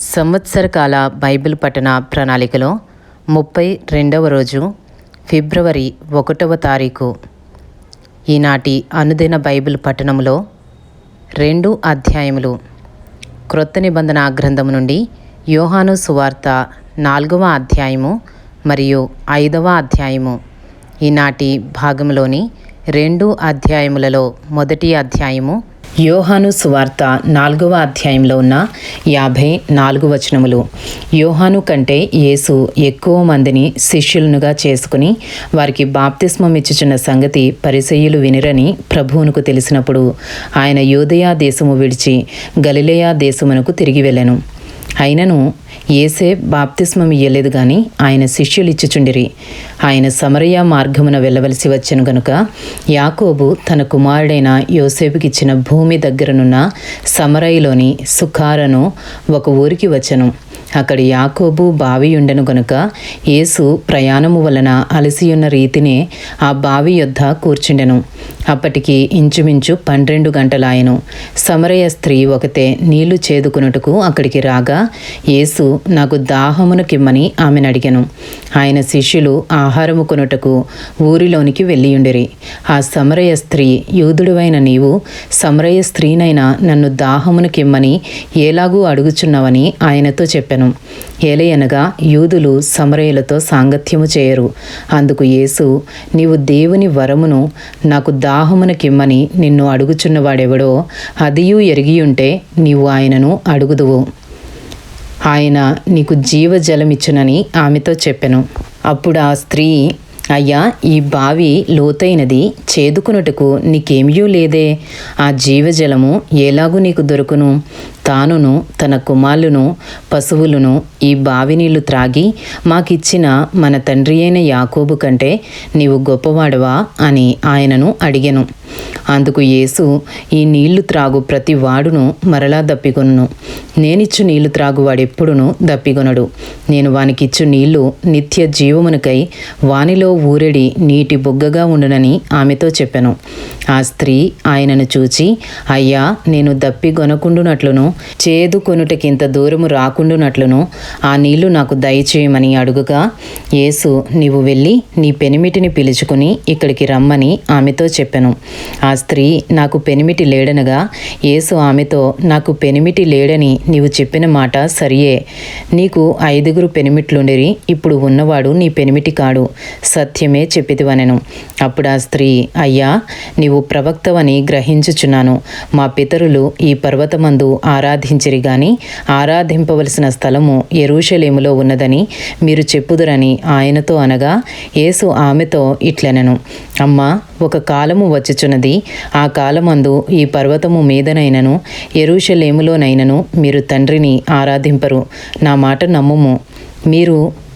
సంవత్సరకాల Bible పఠన ప్రణాళికలో ముప్పై రెండవ రోజు ఫిబ్రవరి ఒకటవ తారీఖు. ఈనాటి అనుదిన బైబిల్ పఠనంలో రెండు అధ్యాయములు. క్రొత్త నిబంధన గ్రంథము నుండి యోహాను సువార్త నాలుగవ అధ్యాయము మరియు ఐదవ అధ్యాయము. ఈనాటి భాగంలోని రెండు అధ్యాయములలో మొదటి అధ్యాయము యోహాను సువార్త నాలుగవ అధ్యాయంలో ఉన్న యాభై నాలుగు వచనములు. యోహాను కంటే యేసు ఎక్కువ మందిని శిష్యులనుగా చేసుకుని వారికి బాప్తిస్మం ఇచ్చుచున్న సంగతి పరిసయ్యులు వినిరని ప్రభువునకు తెలిసినప్పుడు ఆయన యోదయా దేశము విడిచి గలిలేయా దేశమునకు తిరిగి వెళ్ళెను. అయినను ఏసే బాప్తిస్మం ఇయ్యలేదు గాని ఆయన శిష్యులు ఇచ్చుచుండిరి. ఆయన సమరయ మార్గమున వెళ్ళవలసి వచ్చెను గనుక యాకోబు తన కుమారుడైన యోసేపుకిచ్చిన భూమి దగ్గరనున్న సమరయిలోని సుఖారను ఒక ఊరికి వచ్చెను. అక్కడ యాకోబు బావి ఉండెను గనుక యేసు ప్రయాణము వలన అలసియున్న రీతినే ఆ బావి యొద్ద కూర్చుండెను. అప్పటికి ఇంచుమించు పన్నెండు గంటలాయను. సమరయ స్త్రీ ఒకతే నీళ్ళు చేదుకున్నట్టుకు అక్కడికి రాగా యేసు నాకు దాహమునకిమ్మని ఆమెను అడిగాను ఆయన శిష్యులు ఆహారము కొనుటకు ఊరిలోనికి వెళ్ళియుండిరి. ఆ సమరయ స్త్రీ యూదుడువైన నీవు సమరయ స్త్రీనైనా నన్ను దాహమునకిమ్మని ఎలాగూ అడుగుచున్నావని ఆయనతో చెప్పాను. ఏలయనగా యూదులు సమరయులతో సాంగత్యము చేయరు. అందుకు యేసు నీవు దేవుని వరమును నాకు దాహమునకిమ్మని నిన్ను అడుగుచున్నవాడెవడో అదియు ఎరిగియుంటే నీవు ఆయనను అడుగుదువు. ఆయన నీకు జీవజలమిచ్చునని ఆమెతో చెప్పెను. అప్పుడు ఆ స్త్రీ అయ్యా ఈ బావి లోతైనది చేదుకునుటకు నీకేమియూ లేదే. ఆ జీవజలము ఎలాగూ నీకు దొరుకును. తానును తన కుమారులను పశువులను ఈ బావి నీళ్ళు త్రాగి మాకిచ్చిన మన తండ్రి అయిన యాకోబు కంటే నీవు గొప్పవాడవా అని ఆయనను అడిగెను. అందుకు యేసు ఈ నీళ్ళు త్రాగు ప్రతి వాడును మరలా దప్పికొనును. నేనిచ్చు నీళ్ళు త్రాగు వాడెప్పుడును దప్పిగొనడు నేను వానికిచ్చు నీళ్ళు నిత్య జీవమునకై వానిలో ఊరెడి నీటి బుగ్గగా ఉండునని ఆమెతో చెప్పెను. ఆ స్త్రీ ఆయనను చూచి అయ్యా నేను దప్పి గొనకుండునట్లును చేదు కొనుటకింత దూరము రాకుండునట్లును ఆ నీళ్ళు నాకు దయచేయమని అడుగుగా యేసు నీవు వెళ్ళి నీ పెనిమిటిని పిలుచుకుని ఇక్కడికి రమ్మని ఆమెతో చెప్పెను. ఆ స్త్రీ నాకు పెనిమిటి లేడనగా యేసు ఆమెతో నాకు పెనిమిటి లేడని నీవు చెప్పిన మాట సరియే. నీకు ఐదుగురు పెనిమిట్లుండిరి ఇప్పుడు ఉన్నవాడు నీ పెనిమిటి కాడు. సత్ సత్యమే చెప్పిదివనెను. అప్పుడు ఆ స్త్రీ అయ్యా నీవు ప్రవక్తవని గ్రహించుచున్నాను. మా పితరులు ఈ పర్వతమందు ఆరాధించిరి గాని ఆరాధింపవలసిన స్థలము ఎరూషలేములో ఉన్నదని మీరు చెప్పుదురని ఆయనతో అనగా యేసు ఆమెతో ఇట్లనెను. అమ్మా ఒక కాలము వచ్చుచున్నది. ఆ కాలమందు ఈ పర్వతము మీదనైనను ఎరూషలేములోనైనను మీరు తండ్రిని ఆరాధింపరు. నా మాట నమ్ముము. మీరు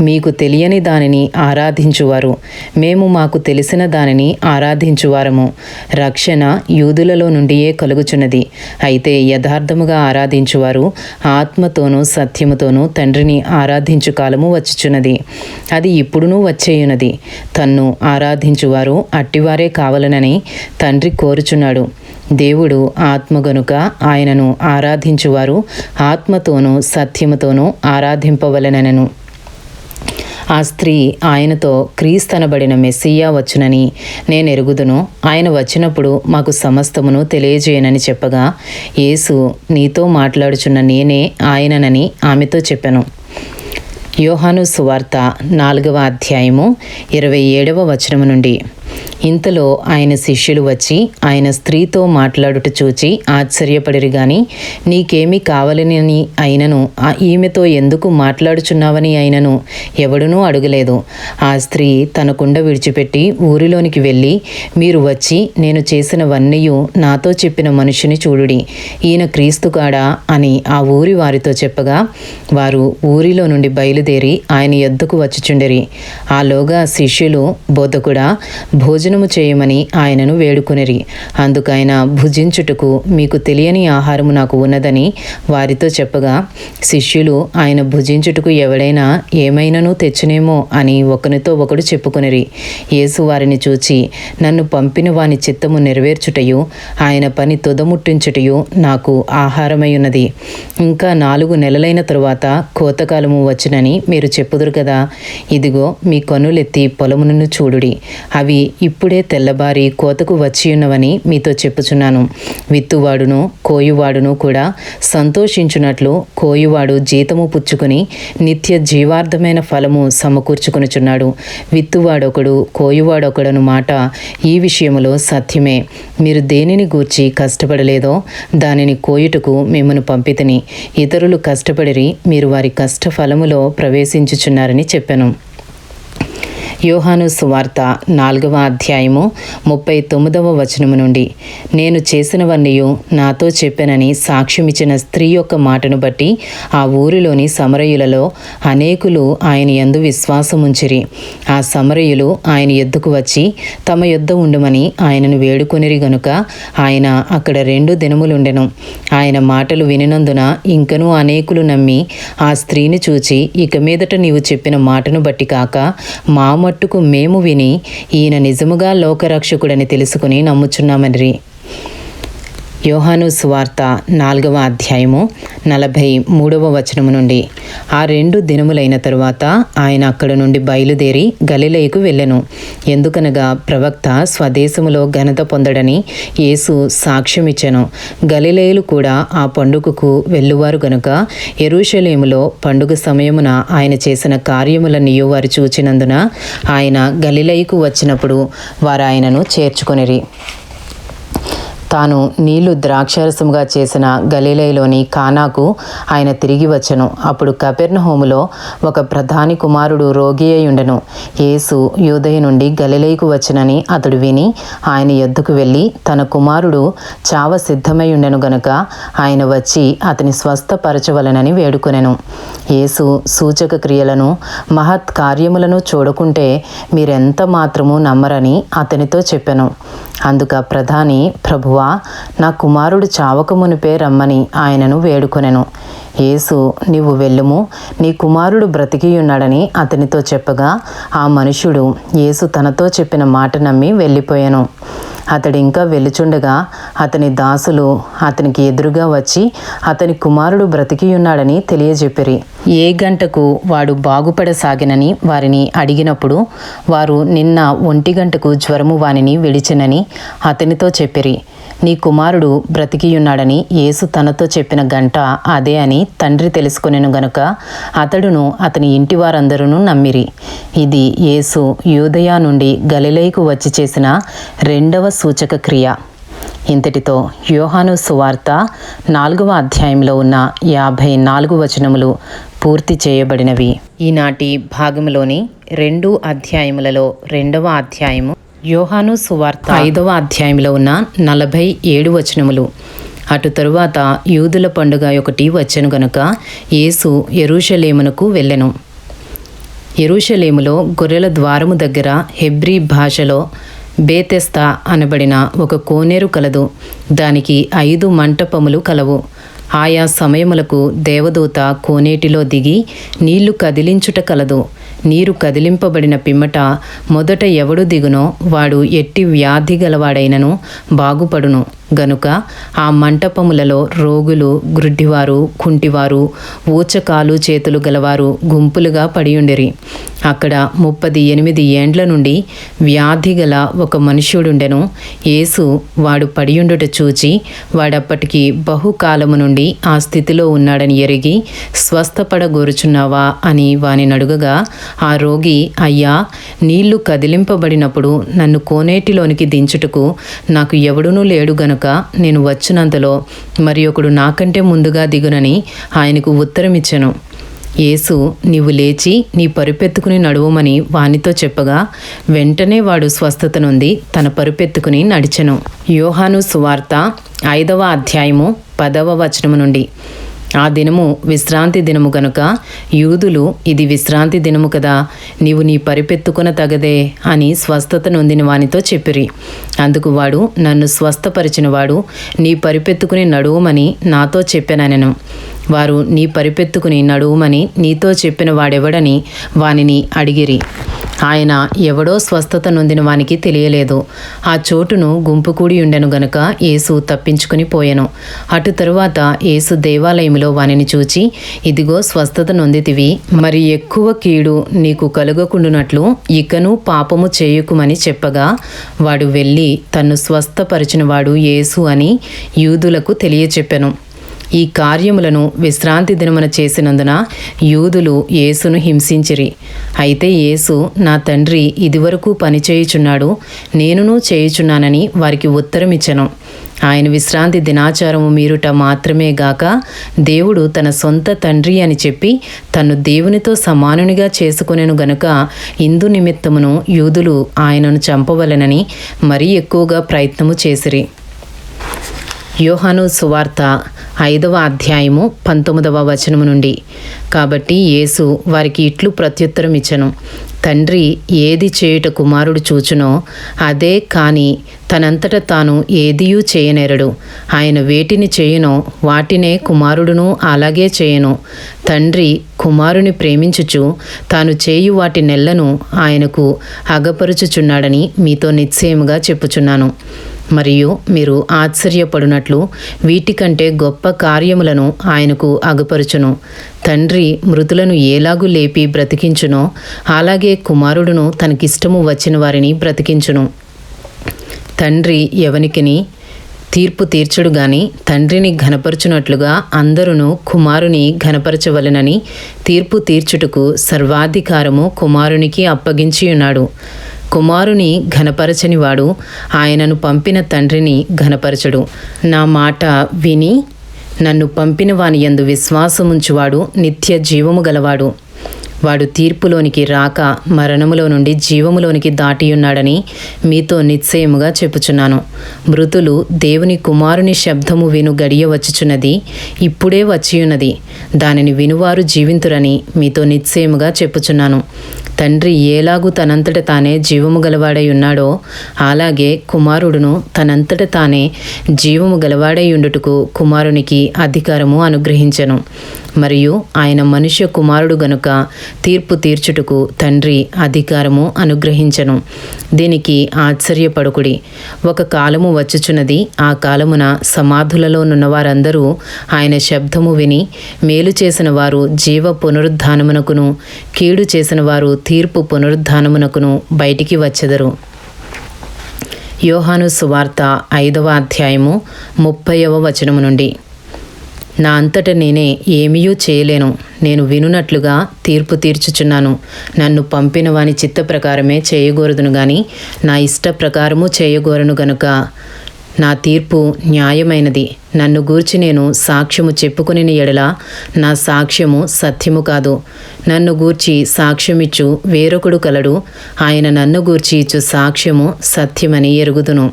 మీకు తెలియని దానిని ఆరాధించువారు. మేము మాకు తెలిసిన దానిని ఆరాధించువారము. రక్షణ యూదులలో నుండియే కలుగుచున్నది. అయితే యథార్థముగా ఆరాధించువారు ఆత్మతోనూ సత్యముతోనూ తండ్రిని ఆరాధించు కాలము వచ్చుచున్నది. అది ఇప్పుడునూ వచ్చేయున్నది. తన్ను ఆరాధించువారు అట్టివారే కావాలనని తండ్రి కోరుచున్నాడు. దేవుడు ఆత్మ గనుక ఆయనను ఆరాధించువారు ఆత్మతోనూ సత్యముతోనూ ఆరాధింపవలనను. ఆ స్త్రీ ఆయనతో క్రీస్తనబడిన మెస్సియా వచ్చునని నేను ఎరుగుదును. ఆయన వచ్చినప్పుడు మాకు సమస్తమును తెలియజేయనని చెప్పగా యేసు నీతో మాట్లాడుచున్న నేనే ఆయననని ఆమెతో చెప్పాను. యోహాను సువార్త నాలుగవ అధ్యాయము ఇరవై ఏడవ వచనము నుండి. ఇంతలో ఆయన శిష్యులు వచ్చి ఆయన స్త్రీతో మాట్లాడుట చూచి ఆశ్చర్యపడిరి గాని నీకేమి కావాలని అయినను ఆ ఈమెతో ఎందుకు మాట్లాడుచున్నావని అయినను ఎవడునూ అడగలేదు. ఆ స్త్రీ తన కుండ విడిచిపెట్టి ఊరిలోనికి వెళ్ళి మీరు వచ్చి నేను చేసినవన్నీ నాతో చెప్పిన మనుషుని చూడుడి. ఈయన క్రీస్తుగాడా అని ఆ ఊరి వారితో చెప్పగా వారు ఊరిలో నుండి బయలుదేరి ఆయన ఎద్దుకు వచ్చుచుండిరి. ఆలోగా శిష్యులు బోధకుడా భోజనము చేయమని ఆయనను వేడుకొనిరి. అందుకైన భుజించుటకు మీకు తెలియని ఆహారము నాకు ఉన్నదని వారితో చెప్పగా శిష్యులు ఆయన భుజించుటకు ఎవడైనా ఏమైనాను తెచ్చునేమో అని ఒకనితో ఒకడు చెప్పుకొనిరి. యేసు వారిని చూచి నన్ను పంపిన వాని చిత్తము నెరవేర్చుటయు ఆయన పని తుదముట్టించుటయు నాకు ఆహారమై ఉన్నది ఇంకా నాలుగు నెలలైన తరువాత కోతకాలము వచ్చునని మీరు చెప్పుదురు కదా. ఇదిగో మీ కన్నులెత్తి పొలమును చూడుడి. అవి ఇప్పుడే తెల్లబారి కోతకు వచ్చియున్నవని మీతో చెప్పుచున్నాను. విత్తువాడును కోయువాడును కూడా సంతోషించున్నట్లు కోయువాడు జీతము పుచ్చుకుని నిత్య జీవార్థమైన ఫలము సమకూర్చుకొనుచున్నాడు. విత్తువాడొకడు కోయువాడొకడను మాట ఈ విషయములో సత్యమే. మీరు దేనిని గూర్చి కష్టపడలేదో దానిని కోయుటకు మిమ్మను పంపితిని. ఇతరులు కష్టపడిరి మీరు వారి కష్ట ఫలములో ప్రవేశించుచున్నారని చెప్పాను. యోహాను సువార్త నాలుగవ అధ్యాయము ముప్పై తొమ్మిదవ వచనము నుండి. నేను చేసినవన్నీ నాతో చెప్పానని సాక్ష్యమిచ్చిన స్త్రీ యొక్క మాటను బట్టి ఆ ఊరిలోని సమరయులలో అనేకులు ఆయన యందు విశ్వాసముంచిరి. ఆ సమరయులు ఆయన ఎద్దుకు వచ్చి తమ యొద్ద ఉండమని ఆయనను వేడుకొనిరి గనుక ఆయన అక్కడ రెండు దినములుండెను. ఆయన మాటలు వినినందున ఇంకనూ అనేకులు నమ్మి ఆ స్త్రీని చూచి ఇక మీదట నీవు చెప్పిన మాటను బట్టి కాక మామూలు మట్టుకు మేము విని ఈయన నిజముగా లోకరక్షకుడని తెలుసుకుని నమ్ముచున్నామని యోహాను సువార్త నాలుగవ అధ్యాయము నలభై మూడవ వచనము నుండి. ఆ రెండు దినములైన తరువాత ఆయన అక్కడ నుండి బయలుదేరి గలిలయకు వెళ్ళెను. ఎందుకనగా ప్రవక్త స్వదేశములో ఘనత పొందడని యేసు సాక్ష్యమిచ్చెను. గలిలయులు కూడా ఆ పండుగకు వెళ్ళువారు గనుక ఎరుషలేములో పండుగ సమయమున ఆయన చేసిన కార్యములన్నీ వారు చూచినందున ఆయన గలిలయకు వచ్చినప్పుడు వారు ఆయనను చేర్చుకొనిరి. తాను నీళ్ళు ద్రాక్షారసముగా చేసిన గలీలయలోని కానాకు ఆయన తిరిగి వచ్చెను. అప్పుడు కపెర్నహోములో ఒక ప్రధాని కుమారుడు రోగి అయ్యుండెను యేసు యూదయ నుండి గలిలైకు వచ్చనని అతడు విని ఆయన ఎద్దుకు వెళ్ళి తన కుమారుడు చావ సిద్ధమయ్యుండెను గనుక ఆయన వచ్చి అతని స్వస్థపరచవలనని వేడుకొనెను. యేసు సూచక క్రియలను మహత్ కార్యములను చూడకుంటే మీరెంత మాత్రము నమ్మరని అతనితో చెప్పెను. అందుక ప్రధాని ప్రభువా నా కుమారుడు చావక మునిపే రమ్మని ఆయనను వేడుకొనెను. యేసు నీవు వెళ్ళుము. నీ కుమారుడు బ్రతికియున్నాడని అతనితో చెప్పగా ఆ మనుషుడు యేసు తనతో చెప్పిన మాట నమ్మి వెళ్ళిపోయాను. అతడు ఇంకా వెలుచుండగా అతని దాసులు అతనికి ఎదురుగా వచ్చి అతని కుమారుడు బ్రతికియున్నాడని తెలియజెప్పిరి. ఏ గంటకు వాడు బాగుపడసాగినని వారిని అడిగినప్పుడు వారు నిన్న ఒంటి గంటకు జ్వరము వానిని విడిచినని అతనితో చెప్పిరి. నీ కుమారుడు బ్రతికియున్నాడని యేసు తనతో చెప్పిన గంట అదే అని తండ్రి తెలుసుకొనెను గనుక అతడును అతని ఇంటి వారందరూ నమ్మిరి. ఇది యేసు యూదయా నుండి గలిలైకు వచ్చి చేసిన రెండవ సూచక క్రియ. ఇంతటితో యోహాను సువార్త నాలుగవ అధ్యాయంలో ఉన్న యాభై నాలుగు వచనములు పూర్తి చేయబడినవి. ఈనాటి భాగంలోని రెండు అధ్యాయములలో రెండవ అధ్యాయము యోహాను సువార్త ఐదవ అధ్యాయంలో ఉన్న నలభై ఏడు వచనములు. అటు తరువాత యూదుల పండుగ ఒకటి వచ్చెను గనుక యేసు ఎరుషలేమునకు వెళ్ళెను. ఎరుషలేములో గొర్రెల ద్వారము దగ్గర హెబ్రీ భాషలో బేతెస్తా అనబడిన ఒక కోనేరు కలదు. దానికి ఐదు మంటపములు కలవు. ఆయా సమయములకు దేవదూత కోనేటిలో దిగి నీళ్ళు కదిలించుట కలదు. నీరు కదిలింపబడిన పిమ్మట మొదట ఎవడు దిగునో వాడు ఎట్టి వ్యాధి గలవాడైనను బాగుపడును. గనుక ఆ మంటపములలో రోగులు గ్రుడ్డివారు కుంటివారు ఊచకాలు చేతులు గలవారు గుంపులుగా పడియుండిరి. అక్కడ ముప్పది ఎనిమిది ఏండ్ల నుండి వ్యాధి గల ఒక మనుష్యుడుండెను. యేసు వాడు పడియుండుట చూచి వాడప్పటికి బహుకాలము నుండి ఆ స్థితిలో ఉన్నాడని ఎరిగి స్వస్థపడగోరుచున్నావా? అని వాని నడుగగా ఆ రోగి అయ్యా నీళ్ళు కదిలింపబడినప్పుడు నన్ను కోనేటిలోనికి దించుటకు నాకు ఎవడునూ లేడు గనుక నేను వచ్చినంతలో మరి ఒకడు నాకంటే ముందుగా దిగునని ఆయనకు ఉత్తరమిచ్చెను యేసు నీవు లేచి నీ పరుపెత్తుకుని నడువమని వానితో చెప్పగా వెంటనే వాడు స్వస్థత నుండి తన పరుపెత్తుకుని నడిచెను. యోహాను సువార్త ఐదవ అధ్యాయము పదవ వచనము నుండి. ఆ దినము విశ్రాంతి దినము గనుక. యూదులు ఇది విశ్రాంతి దినము కదా. నీవు నీ పరిపెత్తుకున తగదే అని స్వస్థత నొందిన వానితో చెప్పిరి. అందుకు వాడు నన్ను స్వస్థపరిచిన వాడు నీ పరిపెత్తుకుని నడువుమని నాతో చెప్పాననెను. వారు నీ పరిపెత్తుకుని నడువుమని నీతో చెప్పిన వాడెవడని వానిని అడిగిరి. ఆయన ఎవడో స్వస్థత నొందిన వానికి తెలియలేదు. ఆ చోటును గుంపు కూడి ఉండెను గనుక యేసు తప్పించుకుని పోయెను. అటు తరువాత యేసు దేవాలయంలో వానిని చూచి ఇదిగో స్వస్థత నొందితివి మరి ఎక్కువ కీడు నీకు కలుగకుండునట్లు ఇకను పాపము చేయుకుమని చెప్పగా వాడు వెళ్ళి తన్ను స్వస్థపరిచిన వాడు యేసు అని యూదులకు తెలియచెప్పెను. ఈ కార్యములను విశ్రాంతి దినమున చేసినందున యూదులు యేసును హింసించిరి. అయితే యేసు నా తండ్రి ఇదివరకు పనిచేయుచున్నాడు నేనును చేయుచున్నానని వారికి ఉత్తరమిచ్చను. ఆయన విశ్రాంతి దినాచారము మీరుట మాత్రమే గాక దేవుడు తన సొంత తండ్రి అని చెప్పి తను దేవునితో సమానునిగా చేసుకునేను గనుక ఇందు నిమిత్తమును యూదులు ఆయనను చంపవలెనని మరీ ఎక్కువగా ప్రయత్నము చేసిరి. యోహాను సువార్త ఐదవ అధ్యాయము పంతొమ్మిదవ వచనము నుండి. కాబట్టి యేసు వారికి ఇట్లు ప్రత్యుత్తరం ఇచ్చను. తండ్రి ఏది చేయుట కుమారుడు చూచునో అదే కాని తనంతట తాను ఏదియూ చేయనేరడు. ఆయన వేటిని చేయునో వాటినే కుమారుడును అలాగే చేయను. తండ్రి కుమారుని ప్రేమించుచు తాను చేయు వాటి నెల్లను ఆయనకు అగపరుచుచున్నాడని మీతో నిశ్చయముగా చెప్పుచున్నాను. మరియు మీరు ఆశ్చర్యపడినట్లు వీటికంటే గొప్ప కార్యములను ఆయనకు అగుపరుచును. తండ్రి మృతులను ఏలాగు లేపి బ్రతికించునో అలాగే కుమారుడును తనకిష్టము వచ్చిన వారిని బ్రతికించును. తండ్రి ఎవనికిని తీర్పు తీర్చుడు గాని తండ్రిని ఘనపరచునట్లుగా అందరును కుమారుని ఘనపరచవలెనని తీర్పు తీర్చుటకు సర్వాధికారము కుమారునికి అప్పగించి ఉన్నాడు కుమారుని ఘనపరచనివాడు. ఆయనను పంపిన తండ్రిని ఘనపరచడు. నా మాట విని నన్ను పంపిన వాని యందు విశ్వాసముంచువాడు నిత్య జీవము గలవాడు. వాడు తీర్పులోనికి రాక మరణములో నుండి జీవములోనికి దాటియున్నాడని మీతో నిశ్చయముగా చెప్పుచున్నాను. మృతులు దేవుని కుమారుని శబ్దము విను గడియ వచ్చుచున్నది ఇప్పుడే వచ్చియున్నది. దానిని వినువారు జీవింతురని మీతో నిశ్చయముగా చెప్పుచున్నాను. తండ్రి ఏలాగు తనంతట తానే జీవము గలవాడై ఉన్నాడో అలాగే కుమారుడును తనంతట తానే జీవము గలవాడై ఉండుటకు కుమారునికి అధికారము అనుగ్రహించెను. మరియు ఆయన మనుష్య కుమారుడు గనుక తీర్పు తీర్చుటకు తండ్రి అధికారము అనుగ్రహించను. దీనికి ఆశ్చర్యపడుకుడి. ఒక కాలము వచ్చుచున్నది ఆ కాలమున సమాధులలో నున్న వారందరూ ఆయన శబ్దము విని మేలు చేసిన వారు జీవ పునరుద్ధానమునకును కీడు చేసిన వారు తీర్పు పునరుద్ధానమునకును బయటికి వచ్చెదరు. యోహాను సువార్త ఐదవ అధ్యాయము ముప్పైవ వచనము నుండి. నా అంతట నేనే ఏమీయూ చేయలేను. నేను వినున్నట్లుగా తీర్పు తీర్చుచున్నాను. నన్ను పంపిన వాని చిత్త ప్రకారమే చేయగోరదును గాని నా ఇష్ట ప్రకారము చేయగోరను గనుక నా తీర్పు న్యాయమైనది. నన్ను గూర్చి నేను సాక్ష్యము చెప్పుకుని ఎడల నా సాక్ష్యము సత్యము కాదు. నన్ను గూర్చి సాక్ష్యమిచ్చు వేరొకడు కలడు. ఆయన నన్ను గూర్చి ఇచ్చు సాక్ష్యము సత్యమని ఎరుగుదును.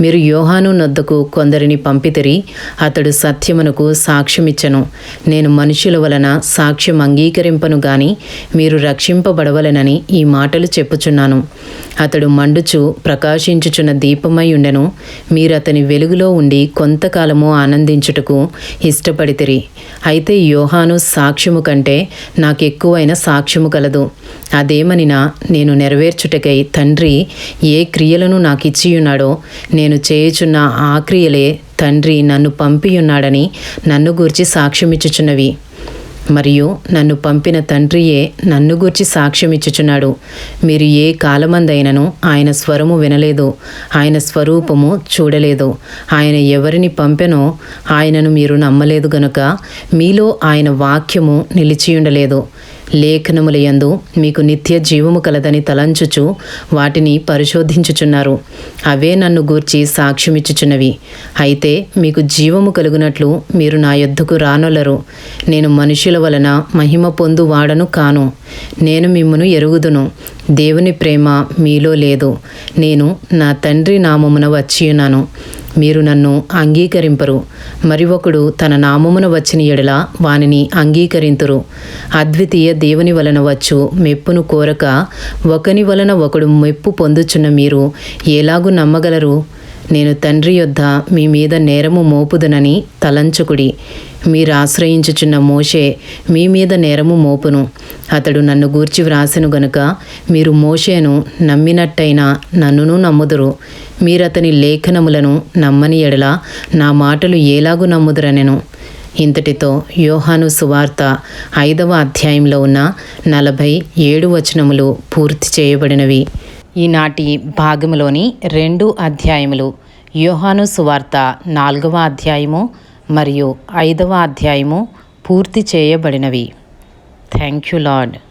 మీరు యోహాను నొద్దకు కొందరిని పంపితిరి అతడు సత్యమునకు సాక్ష్యమిచ్చను. నేను మనుషుల వలన సాక్ష్యం అంగీకరింపను గాని మీరు రక్షింపబడవలెనని ఈ మాటలు చెప్పుచున్నాను. అతడు మండుచు ప్రకాశించుచున్న దీపమై ఉండెను. మీరు అతని వెలుగులో ఉండి కొంతకాలము ఆనందించుటకు ఇష్టపడితిరి. అయితే యోహాను సాక్ష్యము కంటే నాకెక్కువైన సాక్ష్యము కలదు. అదేమనినా నేను నెరవేర్చుటకై తండ్రి ఏ క్రియలను నాకు ఇచ్చియున్నాడో నేను చేయుచున్న ఆ క్రియలే తండ్రి నన్ను పంపియున్నాడని నన్ను గూర్చి సాక్ష్యమిచ్చుచున్నవి. మరియు నన్ను పంపిన తండ్రియే నన్ను గూర్చి సాక్ష్యమిచ్చుచున్నాడు. మీరు ఏ కాలమందైనను ఆయన స్వరము వినలేదు ఆయన స్వరూపము చూడలేదు. ఆయన ఎవరిని పంపెనో ఆయనను మీరు నమ్మలేదు గనుక మీలో ఆయన వాక్యము నిలిచియుండలేదు. లేఖనములయందు మీకు నిత్య జీవము కలదని తలంచుచు వాటిని పరిశోధించుచున్నారు. అవే నన్ను గూర్చి సాక్ష్యమిచ్చుచున్నవి. అయితే మీకు జీవము కలుగునట్లు మీరు నా యొద్దకు రానొలరు నేను మనుషుల వలన మహిమ పొందు వాడను కాను. నేను మిమ్మను ఎరుగుదును. దేవుని ప్రేమ మీలో లేదు. నేను నా తండ్రి నామమున వచ్చియున్నాను. మీరు నన్ను అంగీకరింపరు. మరి ఒకడు తన నామమున వచ్చిన ఎడల వానిని అంగీకరింతురు. అద్వితీయ దేవుని వలన వచ్చు మెప్పును కోరక ఒకని వలన ఒకడు మెప్పు పొందుచున్న మీరు ఎలాగూ నమ్మగలరు? నేను తండ్రి యొద్ద మీ మీద నేరము మోపుదునని తలంచుకుడి. మీరు ఆశ్రయించుచున్న మోషే మీ మీద నేరము మోపును. అతడు నన్ను గూర్చి వ్రాసెను గనుక మీరు మోషేను నమ్మినట్టయినా నన్నును నమ్ముదురు. మీరతని లేఖనములను నమ్మని ఎడల నా మాటలు ఎలాగు నమ్ముదురనెను. ఇంతటితో యోహాను సువార్త ఐదవ అధ్యాయంలో ఉన్న నలభై ఏడు వచనములు పూర్తి చేయబడినవి. ఈనాటి భాగములోని రెండు అధ్యాయములు యోహాను సువార్త నాలుగవ అధ్యాయము మరియు ఐదవ అధ్యాయము పూర్తి చేయబడినవి. Thank you lord